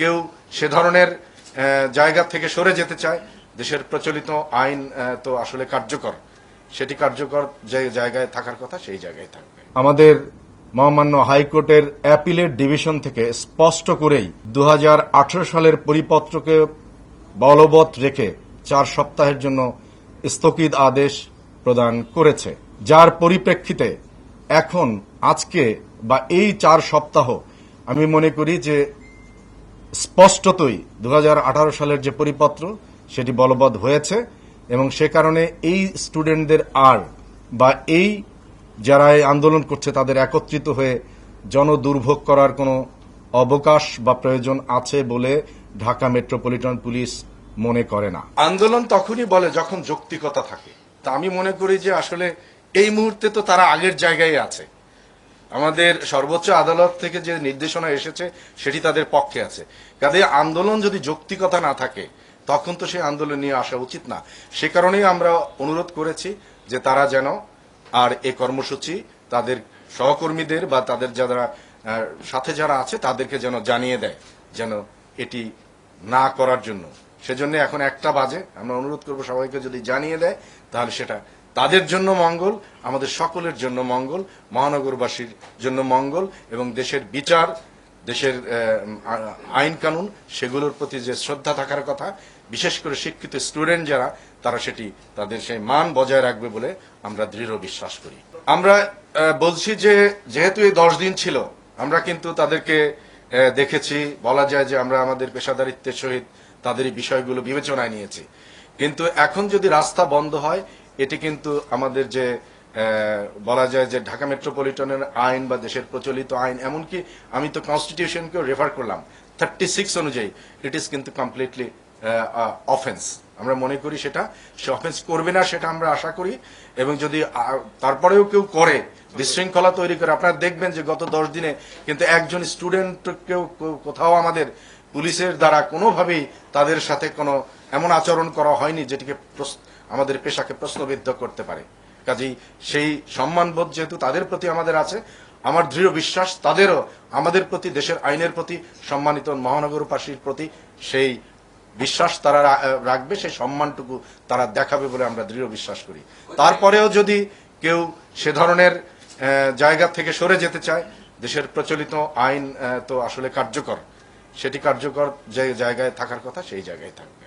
কেউ সে ধরনের জায়গা থেকে সরে যেতে চায়। দেশের প্রচলিত আইন তো আসলে কার্যকর। সেটি কার্যকর যে জায়গায় থাকার কথা, সেই জায়গায় থাকবে। আমাদের মহামান্য হাইকোর্টের অ্যাপিলেট ডিভিশন থেকে স্পষ্ট করেই দু হাজার আঠারো সালের পরিপত্রকে বলবৎ রেখে চার সপ্তাহের জন্য স্থগিত আদেশ প্রদান করেছে। যার পরিপ্রেক্ষিতে এখন, আজকে বা এই চার সপ্তাহ, আমি মনে করি যে স্পষ্টতই দু হাজার আঠারো সালের যে পরিপত্র, সেটি বলবৎ হয়েছে এবং সে কারণে এই স্টুডেন্টদের আর বা এই যারা এই আন্দোলন করছে তাদের একত্রিত হয়ে জনদুর্ভোগ করার কোনো অবকাশ বা প্রয়োজন আছে বলে ঢাকা মেট্রোপলিটন পুলিশ মনে করে না। আন্দোলন তখনই বলে যখন যৌক্তিকতা থাকে। তা আমি মনে করি যে আসলে এই মুহূর্তে তো তারা আগের জায়গায় আছে। আমাদের সর্বোচ্চ আদালত থেকে যে নির্দেশনা এসেছে, সেটি তাদের পক্ষে আছে। কাজে আন্দোলন যদি যৌক্তিকতা না থাকে, তখন তো সেই আন্দোলন নিয়ে আসা উচিত না। সে কারণেই আমরা অনুরোধ করেছি যে তারা যেন আর এ কর্মসূচি তাদের সহকর্মীদের বা তাদের যারা সাথে যারা আছে, তাদেরকে যেন জানিয়ে দেয় যেন এটি না করার জন্য। সেজন্য এখন একটা বাজে। আমরা অনুরোধ করব সবাইকে যদি জানিয়ে দেয়, তাহলে সেটা তাদের জন্য মঙ্গল, আমাদের সকলের জন্য মঙ্গল, মহানগরবাসীর জন্য মঙ্গল এবং দেশের বিচার, দেশের আইন কানুন, সেগুলোর প্রতি যে শ্রদ্ধা থাকার কথা, বিশেষ করে শিক্ষিত স্টুডেন্ট যারা, তারা সেটি, তাদের সেই মান বজায় রাখবে বলে আমরা দৃঢ় বিশ্বাস করি। আমরা বলছি যে, যেহেতু এই দশ দিন ছিল, আমরা কিন্তু তাদেরকে দেখেছি, বলা যায় যে আমরা আমাদের পেশাদারিত্বের সহিত তাদের এই বিষয়গুলো বিবেচনায় নিয়েছি। কিন্তু এখন যদি রাস্তা বন্ধ হয় এটি কিন্তু আমাদের যে বলা যায় যে ঢাকা মেট্রোপলিটনের আইন বা দেশের প্রচলিত আইন, এমনকি আমি তো কনস্টিটিউশনকেও রেফার করলাম। থার্টি সিক্স অনুযায়ী ইট ইজ কিন্তু কমপ্লিটলি অফেন্স আমরা মনে করি সেটা সে অফেন্স করবে না, সেটা আমরা আশা করি। এবং যদি তারপরেও কেউ করে, বিশৃঙ্খলা তৈরি করে, আপনারা দেখবেন যে গত দশ দিনে কিন্তু একজন স্টুডেন্টকেও কোথাও আমাদের পুলিশের দ্বারা কোনোভাবেই তাদের সাথে কোনো এমন আচরণ করা হয়নি যেটিকে আমাদের পেশাকে প্রশ্নবিদ্ধ করতে পারে। কাজেই সেই সম্মানবোধ যেহেতু তাদের প্রতি আমাদের আছে, আমার দৃঢ় বিশ্বাস তাদেরও আমাদের প্রতি, দেশের আইনের প্রতি, সম্মানিত মহানগরবাসীর প্রতি সেই বিশ্বাস তারা রাখবে, সেই সম্মানটুকু তারা দেখাবে বলে আমরা দৃঢ় বিশ্বাস করি। তারপরেও যদি কেউ সে ধরনের জায়গা থেকে সরে যেতে চায়, দেশের প্রচলিত আইন তো আসলে কার্যকর। সেটি কার্যকর যে জায়গায় থাকার কথা, সেই জায়গায় থাকবে।